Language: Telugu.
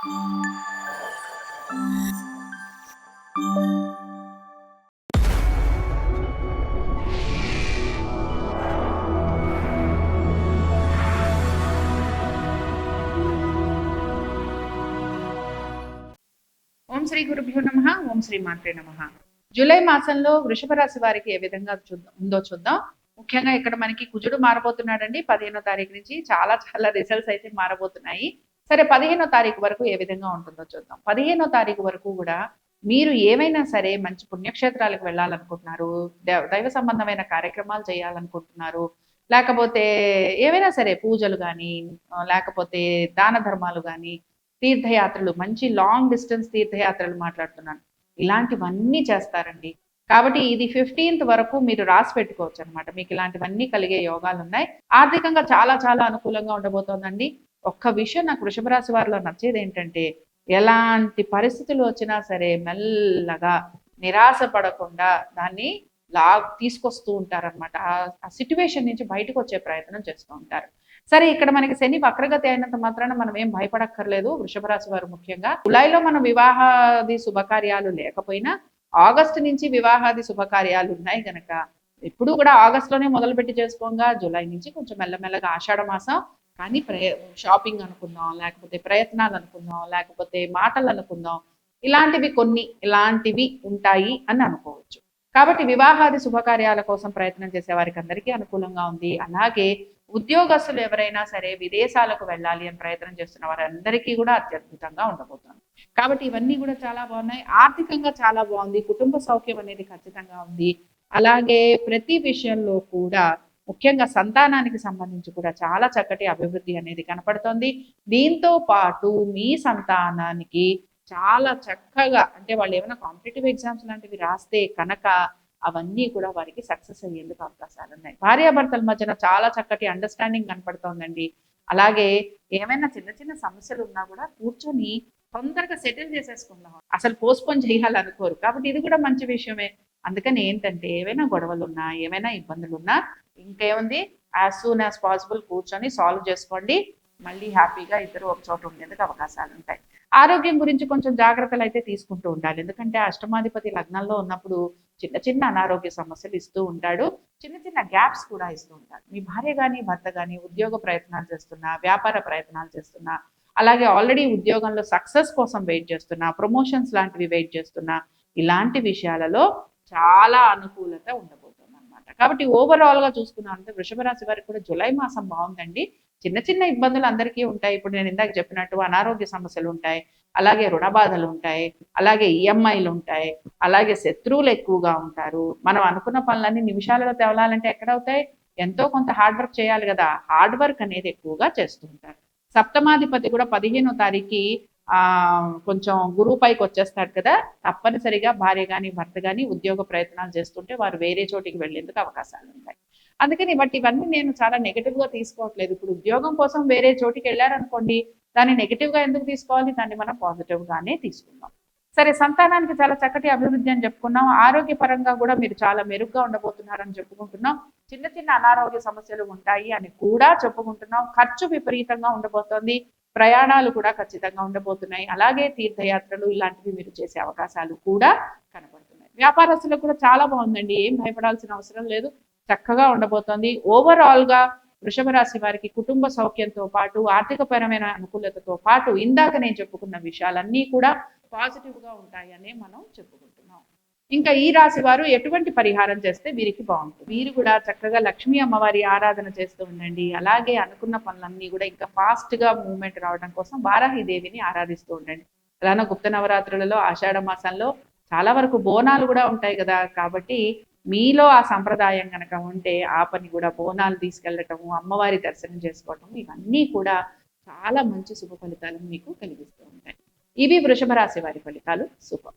ఓం శ్రీ గురుభ్యో నమ ఓం శ్రీ మాత్రే నమ. జూలై మాసంలో వృషభ రాశి వారికి ఏ విధంగా చూద్దాం ఉందో చూద్దాం. ముఖ్యంగా ఇక్కడ మనకి కుజుడు మారబోతున్నాడండి. పదిహేనో తారీఖు నుంచి చాలా చాలా రిజల్ట్స్ అయితే మారబోతున్నాయి. సరే పదిహేనో తారీఖు వరకు ఏ విధంగా ఉంటుందో చూద్దాం. పదిహేనో తారీఖు వరకు కూడా మీరు ఏమైనా సరే మంచి పుణ్యక్షేత్రాలకు వెళ్ళాలనుకుంటున్నారు దైవ సంబంధమైన కార్యక్రమాలు చేయాలనుకుంటున్నారు లేకపోతే ఏవైనా సరే పూజలు కానీ లేకపోతే దాన ధర్మాలు కానీ తీర్థయాత్రలు మంచి లాంగ్ డిస్టెన్స్ తీర్థయాత్రలు మాట్లాడుతున్నాను. ఇలాంటివన్నీ చేస్తారండి. కాబట్టి ఇది ఫిఫ్టీన్త్ వరకు మీరు రాసి పెట్టుకోవచ్చు అనమాట మీకు ఇలాంటివన్నీ కలిగే యోగాలు ఉన్నాయి ఆర్థికంగా చాలా చాలా అనుకూలంగా ఉండబోతోందండి. ఒక్క విషయం నాకు వృషభరాశి వారిలో నచ్చేది ఏంటంటే ఎలాంటి పరిస్థితులు వచ్చినా సరే మెల్లగా నిరాశ పడకుండా దాన్ని లా తీసుకొస్తూ ఉంటారనమాట ఆ సిట్యువేషన్ నుంచి బయటకు వచ్చే ప్రయత్నం చేస్తూ ఉంటారు. సరే ఇక్కడ మనకి శని వక్రగతి అయినంత మాత్రాన మనం ఏం భయపడక్కర్లేదు. వృషభ రాశి వారు ముఖ్యంగా జులైలో మనం వివాహాది శుభకార్యాలు లేకపోయినా ఆగస్టు నుంచి వివాహాది శుభకార్యాలు ఉన్నాయి గనక ఎప్పుడు కూడా ఆగస్టులోనే మొదలుపెట్టి చేసుకోగా. జూలై నుంచి కొంచెం మెల్లమెల్లగా ఆషాఢ మాసం కానీ ప్రయ షాపింగ్ అనుకుందాం లేకపోతే ప్రయత్నాలు అనుకుందాం లేకపోతే మాటలు అనుకుందాం ఇలాంటివి కొన్ని ఇలాంటివి ఉంటాయి అని అనుకోవచ్చు. కాబట్టి వివాహాది శుభకార్యాల కోసం ప్రయత్నం చేసే వారికి అందరికీ అనుకూలంగా ఉంది. అలాగే ఉద్యోగస్తులు ఎవరైనా సరే విదేశాలకు వెళ్ళాలి అని ప్రయత్నం చేస్తున్న వారందరికీ కూడా అత్యద్భుతంగా ఉండబోతుంది. కాబట్టి ఇవన్నీ కూడా చాలా బాగున్నాయి. ఆర్థికంగా చాలా బాగుంది. కుటుంబ సౌఖ్యం అనేది ఖచ్చితంగా ఉంది. అలాగే ప్రతి విషయంలో కూడా ముఖ్యంగా సంతానానికి సంబంధించి కూడా చాలా చక్కటి అభివృద్ధి అనేది కనపడుతోంది. దీంతో పాటు మీ సంతానానికి చాలా చక్కగా అంటే వాళ్ళు ఏమైనా కాంపిటేటివ్ ఎగ్జామ్స్ లాంటివి రాస్తే కనుక అవన్నీ కూడా వారికి సక్సెస్ అయ్యేందుకు అవకాశాలు ఉన్నాయి. భార్యాభర్తల మధ్యన చాలా చక్కటి అండర్స్టాండింగ్ కనపడుతోందండి. అలాగే ఏమైనా చిన్న చిన్న సమస్యలు ఉన్నా కూడా కూర్చొని తొందరగా సెటిల్ చేసేసుకుందాం. అసలు పోస్ట్పోన్ చేయాలనుకోరు. కాబట్టి ఇది కూడా మంచి విషయమే. అందుకని ఏంటంటే ఏవైనా గొడవలు ఉన్నా ఏమైనా ఇబ్బందులు ఉన్నా ఇంకేముంది? యాజ్ సూన్ యాజ్ పాసిబుల్ కూర్చొని సాల్వ్ చేసుకోండి. మళ్ళీ హ్యాపీగా ఇద్దరు ఒక చోట ఉండేందుకు అవకాశాలు ఉంటాయి. ఆరోగ్యం గురించి కొంచెం జాగ్రత్తలు అయితే తీసుకుంటూ ఉండాలి. ఎందుకంటే అష్టమాధిపతి లగ్నంలో ఉన్నప్పుడు చిన్న చిన్న అనారోగ్య సమస్యలు ఇస్తూ ఉంటాడు. చిన్న చిన్న గ్యాప్స్ కూడా ఇస్తూ ఉంటాడు. మీ భార్య కానీ భర్త కానీ ఉద్యోగ ప్రయత్నాలు చేస్తున్నా వ్యాపార ప్రయత్నాలు చేస్తున్నా అలాగే ఆల్రెడీ ఉద్యోగంలో సక్సెస్ కోసం వెయిట్ చేస్తున్నా ప్రమోషన్స్ లాంటివి వెయిట్ చేస్తున్నా ఇలాంటి విషయాలలో చాలా అనుకూలత ఉండబోతుంది కాబట్టి ఓవరాల్గా గా చూసుకున్నామంటే వృషభ రాశి వారికి కూడా జులై మాసం బాగుందండి. చిన్న చిన్న ఇబ్బందులు అందరికీ ఉంటాయి. ఇప్పుడు నేను ఇందాక చెప్పినట్టు అనారోగ్య సమస్యలు ఉంటాయి. అలాగే రుణ బాధలు ఉంటాయి. అలాగే ఈఎంఐలు ఉంటాయి. అలాగే శత్రువులు ఎక్కువగా ఉంటారు. మనం అనుకున్న పనులన్నీ నిమిషాలలో తేవాలంటే ఎక్కడవుతాయి? ఎంతో కొంత హార్డ్ వర్క్ చేయాలి కదా. హార్డ్ వర్క్ అనేది ఎక్కువగా చేస్తూ ఉంటారు. సప్తమాధిపతి కూడా పదిహేనో తారీఖు కొంచెం గురువు పైకి వచ్చేస్తాడు కదా తప్పనిసరిగా భార్య కానీ భర్త కానీ ఉద్యోగ ప్రయత్నాలు చేస్తుంటే వారు వేరే చోటికి వెళ్ళేందుకు అవకాశాలు ఉంటాయి. అందుకని బట్ ఇవన్నీ నేను చాలా నెగిటివ్గా తీసుకోవట్లేదు. ఇప్పుడు ఉద్యోగం కోసం వేరే చోటికి వెళ్ళారనుకోండి దాన్ని నెగిటివ్గా ఎందుకు తీసుకోవాలి? దాన్ని మనం పాజిటివ్ గానే తీసుకుందాం. సరే సంతానానికి చాలా చక్కటి అభివృద్ధి అని చెప్పుకున్నాం. ఆరోగ్యపరంగా కూడా మీరు చాలా మెరుగ్గా ఉండబోతున్నారని చెప్పుకుంటున్నాం. చిన్న చిన్న అనారోగ్య సమస్యలు ఉంటాయి అని కూడా చెప్పుకుంటున్నాం. ఖర్చు విపరీతంగా ఉండబోతోంది. ప్రయాణాలు కూడా ఖచ్చితంగా ఉండబోతున్నాయి. అలాగే తీర్థయాత్రలు ఇలాంటివి మీరు చేసే అవకాశాలు కూడా కనబడుతున్నాయి. వ్యాపారస్తులకు కూడా చాలా బాగుందండి. ఏం భయపడాల్సిన అవసరం లేదు. చక్కగా ఉండబోతోంది. ఓవరాల్గా వృషభ రాశి వారికి కుటుంబ సౌఖ్యంతో పాటు ఆర్థికపరమైన అనుకూలతతో పాటు ఇందాక నేను చెప్పుకున్న విషయాలన్నీ కూడా పాజిటివ్గా ఉంటాయనే మనం చెప్పుకుంటాం ఇంకా ఈ రాశి వారు ఎటువంటి పరిహారం చేస్తే వీరికి బాగుంటుంది. వీరు కూడా చక్కగా లక్ష్మీ అమ్మవారి ఆరాధన చేస్తూ ఉండండి. అలాగే అనుకున్న పనులన్నీ కూడా ఇంకా ఫాస్ట్గా మూవ్మెంట్ రావడం కోసం వారాహి దేవిని ఆరాధిస్తూ ఉండండి. అలానే గుప్త నవరాత్రులలో ఆషాఢ మాసంలో చాలా వరకు బోనాలు కూడా ఉంటాయి కదా. కాబట్టి మీలో ఆ సంప్రదాయం కనుక ఉంటే ఆ పని కూడా బోనాలు తీసుకెళ్ళటము అమ్మవారి దర్శనం చేసుకోవటం ఇవన్నీ కూడా చాలా మంచి శుభ ఫలితాలను మీకు కలిగిస్తూ ఉంటాయి. ఇవి వృషభ రాశి వారి ఫలితాలు. శుభం.